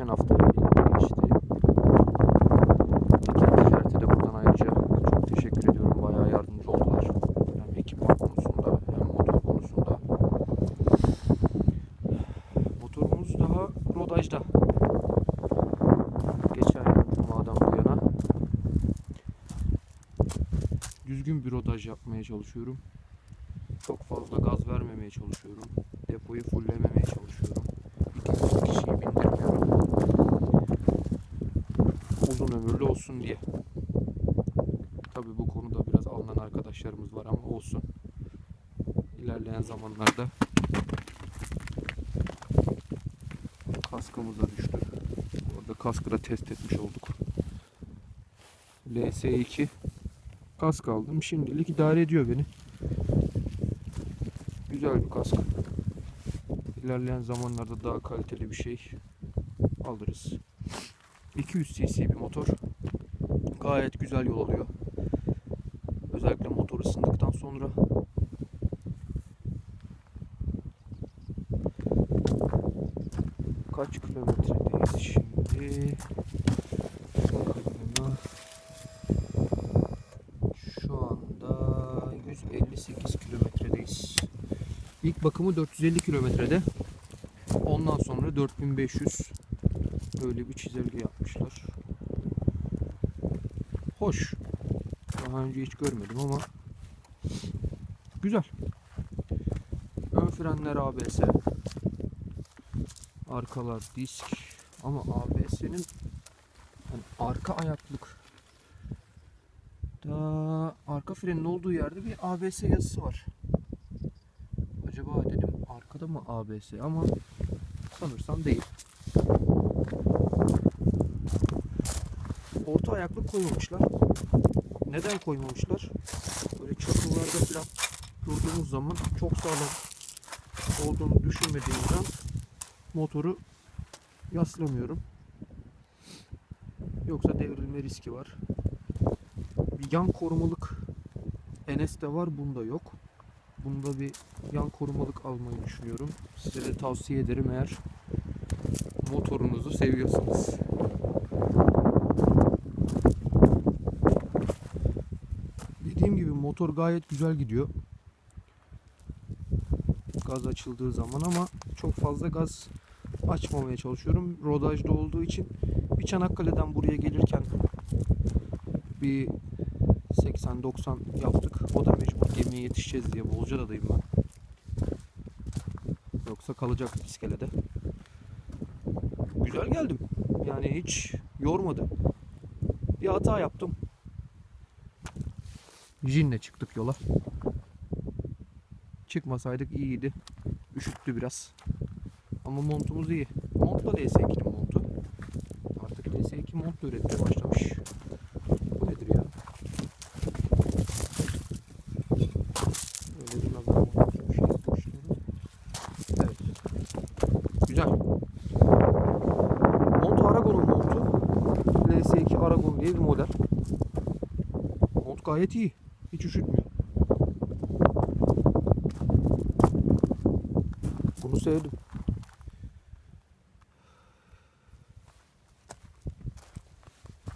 geçen hafta elime geçti. Ekip ticareti de buradan ayrıca çok teşekkür ediyorum. Bayağı yardımcı oldular. Hem ekipman konusunda hem motor konusunda. Motorumuz daha rodajda. Geçen Cuma'dan bu yana düzgün bir rodaj yapmaya çalışıyorum. Çok fazla gaz vermemeye çalışıyorum. Depoyu fulllememeye çalışıyorum. Uzun ömürlü olsun diye. Tabii bu konuda biraz alınan arkadaşlarımız var ama olsun. İlerleyen zamanlarda kaskımıza düştü. Orada kaskı da test etmiş olduk. LS2 kask aldım. Şimdilik idare ediyor beni. Güzel bir kask. İlerleyen zamanlarda daha kaliteli bir şey alırız. 200 cc bir motor. Gayet güzel yol alıyor. Özellikle motor ısındıktan sonra kaç kilometredeyiz şimdi? Bakalım. Şu anda 158 kilometredeyiz. İlk bakımı 450 kilometrede. Ondan sonra 4500 böyle bir çizelge yapmışlar. Hoş. Daha önce hiç görmedim ama güzel. Ön frenler ABS. Arkalar disk. Ama ABS'nin hani arka ayaklık da arka frenin olduğu yerde bir ABS yazısı var. Acaba dedim arkada mı ABS ama sanırsam değil. Orta ayaklık koymamışlar. Neden koymamışlar? Böyle çakıllarda falan durduğumuz zaman çok sağlam olduğunu düşünmediğimden motoru yaslamıyorum. Yoksa devrilme riski var. Bir yan korumalık NS'de var, bunda yok. Bunda bir yan korumalık almayı düşünüyorum. Size de tavsiye ederim eğer motorunuzu seviyorsanız. Dediğim gibi motor gayet güzel gidiyor. Gaz açıldığı zaman ama çok fazla gaz açmamaya çalışıyorum. Rodajda olduğu için bir Çanakkale'den buraya gelirken bir 80-90 yaptık. O da mecbur gemiye yetişeceğiz diye Bolca'dayım ben. Yoksa kalacak iskelede. Güzel geldim. Yani hiç yormadı. Bir hata yaptım. Jinle çıktık yola. Çıkmasaydık iyiydi. Üşüttü biraz. Ama montumuz iyi. Mont da DS2'nin montu. Artık DS2 mont da üretmeye başlamış. Bu nedir ya? Öyle bir nazar montu bir şey düşünüyorum. Evet. Güzel. Mont Aragon'un montu. LS2 Aragon diye bir model. Mont gayet iyi. Hiç üşütmüyor. Bunu sevdim.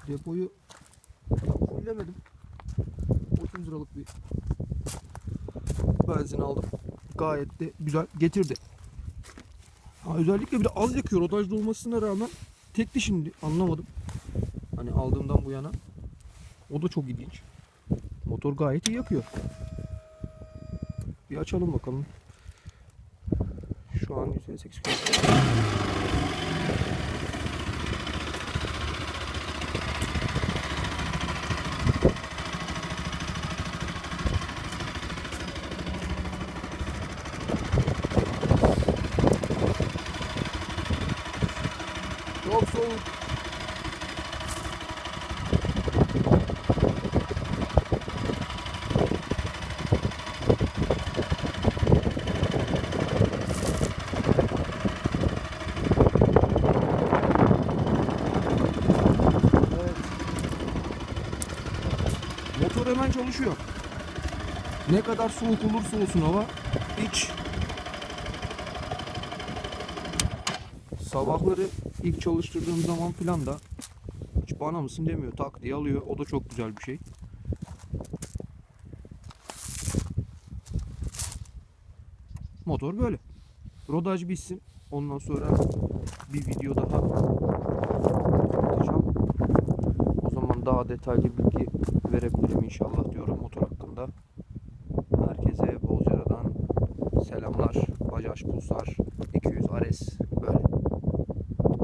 Depoyu fullemedim. 30 liralık bir benzin aldım. Gayet de güzel getirdi. Ha, özellikle bir de az yakıyor. Rodajda olmasına rağmen tekli şimdi anlamadım. Hani aldığımdan bu yana. O da çok ilginç. Motor gayet iyi yakıyor. Bir açalım bakalım. Şu an 158 km. Çok soğuk. Hemen çalışıyor. Ne kadar soğuk olursa olsun hava hiç sabahları ilk çalıştırdığım zaman filan da hiç bana mısın demiyor. Tak diye alıyor. O da çok güzel bir şey. Motor böyle. Rodaj bitsin. Ondan sonra bir video daha atacağım. Daha detaylı bilgi verebilirim inşallah diyorum motor hakkında. Herkese Bozcaada'dan selamlar. Bajaj Pulsar 200 Ares